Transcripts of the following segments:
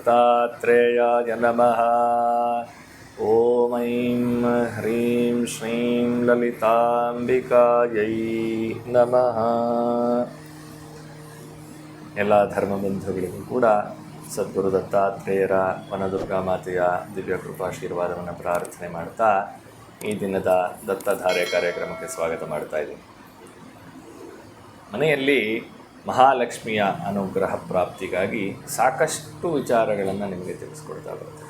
दत्तात्रेयाय नमः ॐ ऐं ह्रीं श्रीं ललिताम्बिकायै नमः ಎಲ್ಲ ಧರ್ಮಬಂಧುಗಳಿಗೂ ಕೂಡ ಸದ್ಗುರು ದತ್ತಾತ್ರೇಯರ ವನದುರ್ಗಾ ಮಾತೆಯ ದಿವ್ಯ ಕೃಪಾಶೀರ್ವಾದವನ್ನು ಪ್ರಾರ್ಥನೆ ಮಾಡ್ತಾ ಈ ದಿನದ ದತ್ತಧಾರೆ ಕಾರ್ಯಕ್ರಮಕ್ಕೆ ಸ್ವಾಗತ ಮಾಡ್ತಾ ಇದ್ದೀನಿ ಮನೆಯಲ್ಲಿ ಮಹಾಲಕ್ಷ್ಮಿಯ ಅನುಗ್ರಹ ಪ್ರಾಪ್ತಿಗಾಗಿ ಸಾಕಷ್ಟು ವಿಚಾರಗಳನ್ನು ನಿಮಗೆ ತಿಳಿಸ್ಕೊಡ್ತಾ ಬರುತ್ತೆ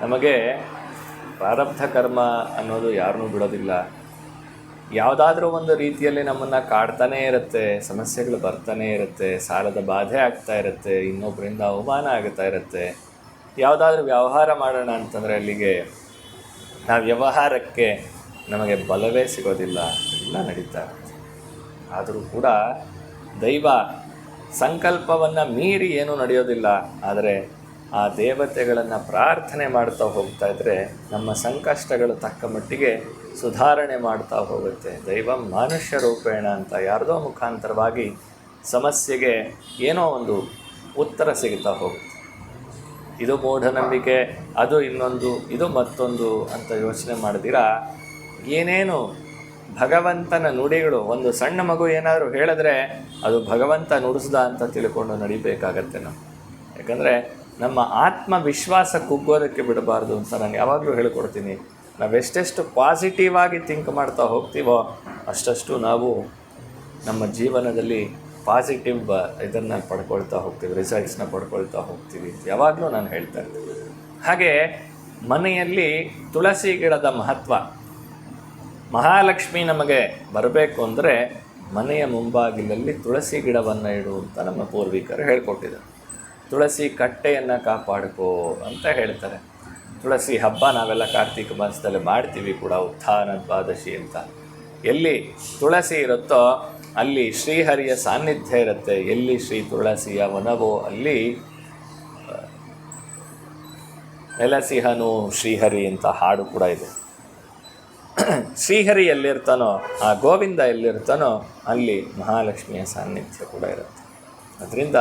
ನಮಗೆ ಪ್ರಾರಬ್ಧ ಕರ್ಮ ಅನ್ನೋದು ಯಾರನ್ನೂ ಬಿಡೋದಿಲ್ಲ. ಯಾವುದಾದ್ರೂ ಒಂದು ರೀತಿಯಲ್ಲಿ ನಮ್ಮನ್ನು ಕಾಡ್ತಾನೇ ಇರುತ್ತೆ, ಸಮಸ್ಯೆಗಳು ಬರ್ತಾನೆ ಇರುತ್ತೆ, ಸಾಲದ ಬಾಧೆ ಆಗ್ತಾ ಇರುತ್ತೆ ಇನ್ನೊಬ್ಬರಿಂದ ಅವಮಾನ ಆಗ್ತಾ ಇರುತ್ತೆ. ಯಾವುದಾದ್ರೂ ವ್ಯವಹಾರ ಮಾಡೋಣ ಅಂತಂದರೆ ಅಲ್ಲಿಗೆ ಆ ವ್ಯವಹಾರಕ್ಕೆ ನಮಗೆ ಬಲವೇ ಸಿಗೋದಿಲ್ಲ. ಎಲ್ಲ ನಡೀತಾ ಇರುತ್ತೆ. ಆದರೂ ಕೂಡ ದೈವ ಸಂಕಲ್ಪವನ್ನು ಮೀರಿ ಏನೂ ನಡೆಯೋದಿಲ್ಲ. ಆದರೆ ಆ ದೇವತೆಗಳನ್ನು ಪ್ರಾರ್ಥನೆ ಮಾಡ್ತಾ ಹೋಗ್ತಾ ಇದ್ದರೆ ನಮ್ಮ ಸಂಕಷ್ಟಗಳು ತಕ್ಕ ಮಟ್ಟಿಗೆ ಸುಧಾರಣೆ ಮಾಡ್ತಾ ಹೋಗುತ್ತೆ. ದೈವ ಮನುಷ್ಯ ರೂಪೇಣ ಅಂತ ಯಾರದೋ ಮುಖಾಂತರವಾಗಿ ಸಮಸ್ಯೆಗೆ ಏನೋ ಒಂದು ಉತ್ತರ ಸಿಗ್ತಾ ಹೋಗುತ್ತೆ. ಇದು ಮೂಢನಂಬಿಕೆ, ಅದು ಇನ್ನೊಂದು, ಇದು ಮತ್ತೊಂದು ಅಂತ ಯೋಚನೆ ಮಾಡಿದಿರ ಏನೇನು ಭಗವಂತನ ನುಡಿಗಳು, ಒಂದು ಸಣ್ಣ ಮಗು ಏನಾದರೂ ಹೇಳಿದ್ರೆ ಅದು ಭಗವಂತ ನುಡಿಸ್ದ ಅಂತ ತಿಳ್ಕೊಂಡು ನಡಿಬೇಕಾಗತ್ತೆ ನಾವು. ಯಾಕಂದರೆ ನಮ್ಮ ಆತ್ಮವಿಶ್ವಾಸ ಕುಗ್ಗೋದಕ್ಕೆ ಬಿಡಬಾರ್ದು ಅಂತ ನಾನು ಯಾವಾಗಲೂ ಹೇಳ್ಕೊಡ್ತೀನಿ. ನಾವೆಷ್ಟೆಷ್ಟು ಪಾಸಿಟಿವ್ ಆಗಿ ಥಿಂಕ್ ಮಾಡ್ತಾ ಹೋಗ್ತೀವೋ ಅಷ್ಟಷ್ಟು ನಾವು ನಮ್ಮ ಜೀವನದಲ್ಲಿ ಪಾಸಿಟಿವ್ ಇದನ್ನು ಪಡ್ಕೊಳ್ತಾ ಹೋಗ್ತೀವಿ ರಿಸಲ್ಟ್ಸ್ನ ಪಡ್ಕೊಳ್ತಾ ಹೋಗ್ತೀವಿ ಅಂತ ಯಾವಾಗಲೂ ನಾನು ಹೇಳ್ತಾ ಇರ್ತೀನಿ. ಹಾಗೆ ಮನೆಯಲ್ಲಿ ತುಳಸಿ ಗಿಡದ ಮಹತ್ವ. ಮಹಾಲಕ್ಷ್ಮಿ ನಮಗೆ ಬರಬೇಕು ಅಂದರೆ ಮನೆಯ ಮುಂಬಾಗಿಲಲ್ಲಿ ತುಳಸಿ ಗಿಡವನ್ನು ಇಡು ಅಂತ ನಮ್ಮ ಪೂರ್ವಿಕರು ಹೇಳ್ಕೊಟ್ಟಿದ್ದಾರೆ. ತುಳಸಿ ಕಟ್ಟೆಯನ್ನು ಕಾಪಾಡಿಕೋ ಅಂತ ಹೇಳ್ತಾರೆ. ತುಳಸಿ ಹಬ್ಬ ನಾವೆಲ್ಲ ಕಾರ್ತಿಕ ಮಾಸದಲ್ಲಿ ಮಾಡ್ತೀವಿ ಕೂಡ, ಉತ್ಥಾನ ದ್ವಾದಶಿ ಅಂತ. ಎಲ್ಲಿ ತುಳಸಿ ಇರುತ್ತೋ ಅಲ್ಲಿ ಶ್ರೀಹರಿಯ ಸಾನ್ನಿಧ್ಯ ಇರುತ್ತೆ. ಎಲ್ಲಿ ಶ್ರೀ ತುಳಸಿಯ ವನವೋ ಅಲ್ಲಿ ನೆಲಸಿಹನು ಶ್ರೀಹರಿ ಅಂತ ಹಾಡು ಕೂಡ ಇದೆ. ಶ್ರೀಹರಿ ಎಲ್ಲಿರ್ತಾನೋ, ಆ ಗೋವಿಂದ ಎಲ್ಲಿರ್ತಾನೋ, ಅಲ್ಲಿ ಮಹಾಲಕ್ಷ್ಮಿಯ ಸಾನ್ನಿಧ್ಯ ಕೂಡ ಇರುತ್ತೆ. ಅದರಿಂದ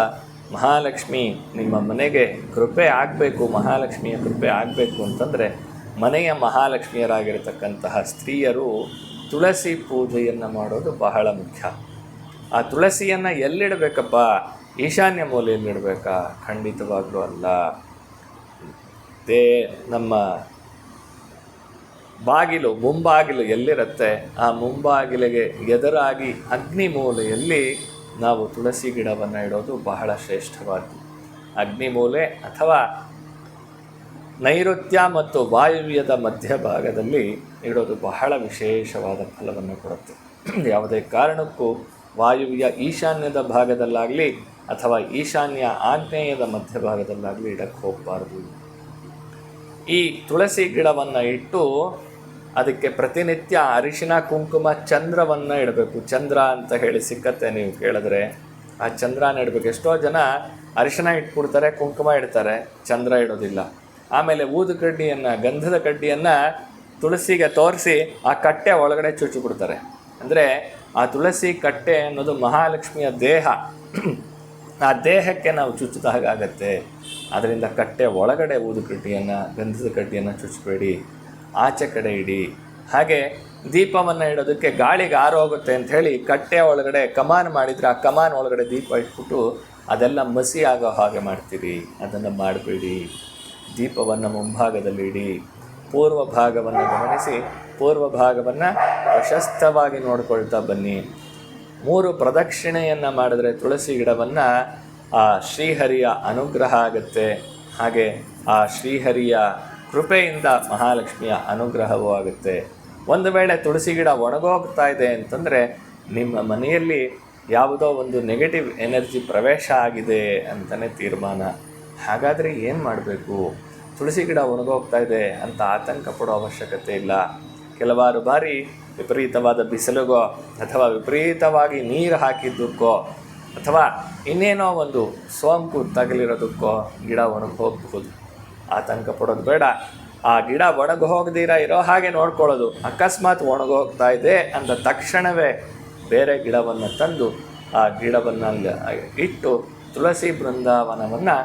ಮಹಾಲಕ್ಷ್ಮಿ ನಿಮ್ಮ ಮನೆಗೆ ಕೃಪೆ ಆಗಬೇಕು, ಮಹಾಲಕ್ಷ್ಮಿಯ ಕೃಪೆ ಆಗಬೇಕು ಅಂತಂದರೆ, ಮನೆಯ ಮಹಾಲಕ್ಷ್ಮಿಯರಾಗಿರ್ತಕ್ಕಂತಹ ಸ್ತ್ರೀಯರು ತುಳಸಿ ಪೂಜೆಯನ್ನು ಮಾಡೋದು ಬಹಳ ಮುಖ್ಯ. ಆ ತುಳಸಿಯನ್ನು ಎಲ್ಲಿಡಬೇಕಪ್ಪ? ಈಶಾನ್ಯ ಮೂಲೆಯಲ್ಲಿಡಬೇಕಾ? ಖಂಡಿತವಾಗ್ಲೂ ಅಲ್ಲ. ದೇ, ನಮ್ಮ ಬಾಗಿಲು, ಮುಂಬಾಗಿಲು ಎಲ್ಲಿರುತ್ತೆ? ಆ ಮುಂಬಾಗಿಲಿಗೆ ಎದುರಾಗಿ ಅಗ್ನಿ ಮೂಲೆಯಲ್ಲಿ ನಾವು ತುಳಸಿ ಗಿಡವನ್ನು ಇಡೋದು ಬಹಳ ಶ್ರೇಷ್ಠವಾದ್ದು. ಅಗ್ನಿ ಮೂಲೆ ಅಥವಾ ನೈಋತ್ಯ ಮತ್ತು ವಾಯುವ್ಯದ ಮಧ್ಯಭಾಗದಲ್ಲಿ ಇಡೋದು ಬಹಳ ವಿಶೇಷವಾದ ಫಲವನ್ನು ಕೊಡುತ್ತೆ. ಯಾವುದೇ ಕಾರಣಕ್ಕೂ ವಾಯುವ್ಯ ಈಶಾನ್ಯದ ಭಾಗದಲ್ಲಾಗಲಿ ಅಥವಾ ಈಶಾನ್ಯ ಆಗ್ನೇಯದ ಮಧ್ಯಭಾಗದಲ್ಲಾಗಲಿ ಇಡಕ್ಕೆ ಹೋಗಬಾರ್ದು. ಈ ತುಳಸಿ ಗಿಡವನ್ನು ಇಟ್ಟು ಅದಕ್ಕೆ ಪ್ರತಿನಿತ್ಯ ಅರಿಶಿನ, ಕುಂಕುಮ, ಚಂದ್ರವನ್ನು ಇಡಬೇಕು. ಚಂದ್ರ ಅಂತ ಹೇಳಿ ಸಿಕ್ಕತ್ತೆ ನೀವು ಕೇಳಿದ್ರೆ. ಆ ಚಂದ್ರನ ಇಡಬೇಕು. ಎಷ್ಟೋ ಜನ ಅರಿಶಿನ ಇಟ್ಬಿಡ್ತಾರೆ, ಕುಂಕುಮ ಇಡ್ತಾರೆ, ಚಂದ್ರ ಇಡೋದಿಲ್ಲ. ಆಮೇಲೆ ಊದು ಕಡ್ಡಿಯನ್ನು, ಗಂಧದ ಕಡ್ಡಿಯನ್ನು ತುಳಸಿಗೆ ತೋರಿಸಿ ಆ ಕಟ್ಟೆ ಒಳಗಡೆ ಚುಚ್ಚಿಬಿಡ್ತಾರೆ. ಅಂದರೆ ಆ ತುಳಸಿ ಕಟ್ಟೆ ಅನ್ನೋದು ಮಹಾಲಕ್ಷ್ಮಿಯ ದೇಹ. ಆ ದೇಹಕ್ಕೆ ನಾವು ಚುಚ್ಚಿದ ಹಾಗಾಗತ್ತೆ. ಅದರಿಂದ ಕಟ್ಟೆ ಒಳಗಡೆ ಊದು ಕಡ್ಡಿಯನ್ನು, ಗಂಧದ ಕಡ್ಡಿಯನ್ನು ಚುಚ್ಚಬೇಡಿ ಆಚೆ ಕಡೆ ಇಡಿ. ಹಾಗೆ ದೀಪವನ್ನು ಇಡೋದಕ್ಕೆ ಗಾಳಿಗೆ ಆರೋಗುತ್ತೆ ಹೇಳಿ ಕಟ್ಟೆ ಒಳಗಡೆ ಕಮಾನ್ ಮಾಡಿದರೆ ಆ ಕಮಾನ್ ಒಳಗಡೆ ದೀಪ ಇಟ್ಬಿಟ್ಟು ಅದೆಲ್ಲ ಮಸಿ ಆಗೋ ಹಾಗೆ ಮಾಡ್ತೀರಿ. ಅದನ್ನು ಮಾಡಬೇಡಿ. ದೀಪವನ್ನು ಮುಂಭಾಗದಲ್ಲಿ ಇಡಿ. ಪೂರ್ವ ಭಾಗವನ್ನು ಗಮನಿಸಿ. ಪೂರ್ವ ಭಾಗವನ್ನು ಪ್ರಶಸ್ತವಾಗಿ ನೋಡ್ಕೊಳ್ತಾ ಬನ್ನಿ. ಮೂರು ಪ್ರದಕ್ಷಿಣೆಯನ್ನು ಮಾಡಿದ್ರೆ ತುಳಸಿ ಗಿಡವನ್ನು ಆ ಶ್ರೀಹರಿಯ ಅನುಗ್ರಹ ಆಗುತ್ತೆ. ಹಾಗೆ ಆ ಶ್ರೀಹರಿಯ ಕೃಪೆಯಿಂದ ಮಹಾಲಕ್ಷ್ಮಿಯ ಅನುಗ್ರಹವೂ ಆಗುತ್ತೆ. ಒಂದು ವೇಳೆ ತುಳಸಿ ಗಿಡ ಒಣಗೋಗ್ತಾ ಇದೆ ಅಂತಂದರೆ ನಿಮ್ಮ ಮನೆಯಲ್ಲಿ ಯಾವುದೋ ಒಂದು ನೆಗೆಟಿವ್ ಎನರ್ಜಿ ಪ್ರವೇಶ ಆಗಿದೆ ಅಂತಲೇ ತೀರ್ಮಾನ. ಹಾಗಾದರೆ ಏನು ಮಾಡಬೇಕು? ತುಳಸಿ ಗಿಡ ಒಣಗೋಗ್ತಾ ಇದೆ ಅಂತ ಆತಂಕ ಪಡೋ ಅವಶ್ಯಕತೆ ಇಲ್ಲ. ಕೆಲವಾರು ಬಾರಿ ವಿಪರೀತವಾದ ಬಿಸಿಲುಗೋ ಅಥವಾ ವಿಪರೀತವಾಗಿ ನೀರು ಹಾಕಿದ್ದಕ್ಕೋ ಅಥವಾ ಇನ್ನೇನೋ ಒಂದು ಸೋಂಕು ತಗಲಿರೋದಕ್ಕೋ ಗಿಡ ಒಣಗಿ ಆತಂಕ ಪಡೋದು ಬೇಡ. ಆ ಗಿಡ ಒಣಗಿ ಹೋಗದಿರ ಇರೋ ಹಾಗೆ ನೋಡ್ಕೊಳ್ಳೋದು. ಅಕಸ್ಮಾತ್ ಒಣಗೋಗ್ತಾ ಇದೆ ಅಂದ ತಕ್ಷಣವೇ ಬೇರೆ ಗಿಡವನ್ನು ತಂದು ಆ ಗಿಡವನ್ನು ಅಲ್ಲಿ ಇಟ್ಟು ತುಳಸಿ ಬೃಂದಾವನವನ್ನು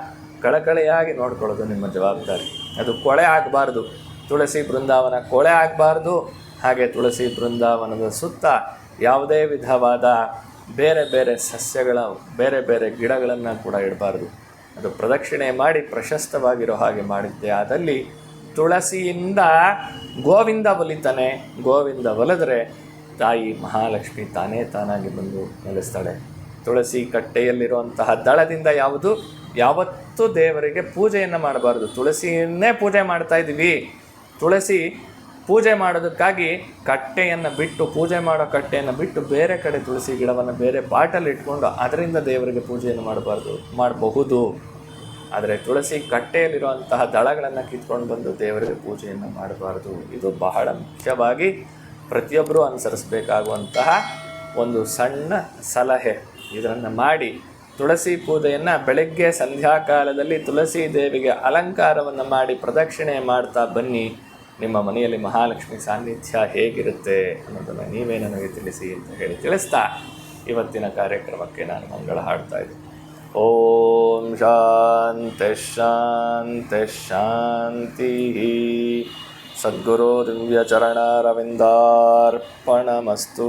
ಕಳಕಳೆಯಾಗಿ ನೋಡ್ಕೊಳ್ಳೋದು ನಿಮ್ಮ ಜವಾಬ್ದಾರಿ. ಅದು ಕೊಳೆ ಆಗಬಾರ್ದು. ತುಳಸಿ ಬೃಂದಾವನ ಕೊಳೆ ಆಗಬಾರ್ದು. ಹಾಗೆ ತುಳಸಿ ಬೃಂದಾವನದ ಸುತ್ತ ಯಾವುದೇ ವಿಧವಾದ ಬೇರೆ ಬೇರೆ ಸಸ್ಯಗಳ, ಬೇರೆ ಬೇರೆ ಗಿಡಗಳನ್ನು ಕೂಡ ಇಡಬಾರ್ದು. ಅದು ಪ್ರದಕ್ಷಿಣೆ ಮಾಡಿ ಪ್ರಶಸ್ತವಾಗಿರೋ ಹಾಗೆ ಮಾಡಿದ್ದೆ. ಆದಲ್ಲಿ ತುಳಸಿಯಿಂದ ಗೋವಿಂದ ಒಲಿತಾನೆ. ಗೋವಿಂದ ಒಲಿದ್ರೆ ತಾಯಿ ಮಹಾಲಕ್ಷ್ಮಿ ತಾನೇ ತಾನಾಗಿ ಬಂದು ನೆಲೆಸ್ತಾಳೆ. ತುಳಸಿ ಕಟ್ಟೆಯಲ್ಲಿರುವಂತಹ ದಳದಿಂದ ಯಾವುದು? ಯಾವತ್ತೂ ದೇವರಿಗೆ ಪೂಜೆಯನ್ನು ಮಾಡಬಾರ್ದು. ತುಳಸಿಯನ್ನೇ ಪೂಜೆ ಮಾಡ್ತಾ ಇದ್ದೀವಿ ತುಳಸಿ ಪೂಜೆ ಮಾಡೋದಕ್ಕಾಗಿ ಕಟ್ಟೆಯನ್ನು ಬಿಟ್ಟು, ಪೂಜೆ ಮಾಡೋ ಕಟ್ಟೆಯನ್ನು ಬಿಟ್ಟು ಬೇರೆ ಕಡೆ ತುಳಸಿ ಗಿಡವನ್ನು ಬೇರೆ ಪಾಟಲ್ಲಿ ಇಟ್ಕೊಂಡು ಅದರಿಂದ ದೇವರಿಗೆ ಪೂಜೆಯನ್ನು ಮಾಡಬಾರ್ದು, ಮಾಡಬಹುದು. ಆದರೆ ತುಳಸಿ ಕಟ್ಟೆಯಲ್ಲಿರುವಂತಹ ದಳಗಳನ್ನು ಕಿತ್ಕೊಂಡು ಬಂದು ದೇವರಿಗೆ ಪೂಜೆಯನ್ನು ಮಾಡಬಾರ್ದು. ಇದು ಬಹಳ ಮುಖ್ಯವಾಗಿ ಪ್ರತಿಯೊಬ್ಬರೂ ಅನುಸರಿಸಬೇಕಾಗುವಂತಹ ಒಂದು ಸಣ್ಣ ಸಲಹೆ. ಇದನ್ನು ಮಾಡಿ ತುಳಸಿ ಪೂಜೆಯನ್ನು ಬೆಳಗ್ಗೆ ಸಂಧ್ಯಾಕಾಲದಲ್ಲಿ ತುಳಸಿ ದೇವಿಗೆ ಅಲಂಕಾರವನ್ನು ಮಾಡಿ ಪ್ರದಕ್ಷಿಣೆ ಮಾಡ್ತಾ ಬನ್ನಿ. ನಿಮ್ಮ ಮನೆಯಲ್ಲಿ ಮಹಾಲಕ್ಷ್ಮಿ ಸಾನ್ನಿಧ್ಯ ಹೇಗಿರುತ್ತೆ ಅನ್ನೋದನ್ನು ನೀವೇ ನನಗೆ ತಿಳಿಸಿ ಅಂತ ಹೇಳಿ ತಿಳಿಸ್ತಾ ಇವತ್ತಿನ ಕಾರ್ಯಕ್ರಮಕ್ಕೆ ನಾನು ಮಂಗಳ ಹಾಡ್ತಾ ಇದ್ದೆ ಓಂ ಶಾಂತಿ ಶಾಂತಿ ಶಾಂತಿ. ಸದ್ಗುರು ದಿವ್ಯಚರಣರವಿಂದಾರ್ಪಣಮಸ್ತು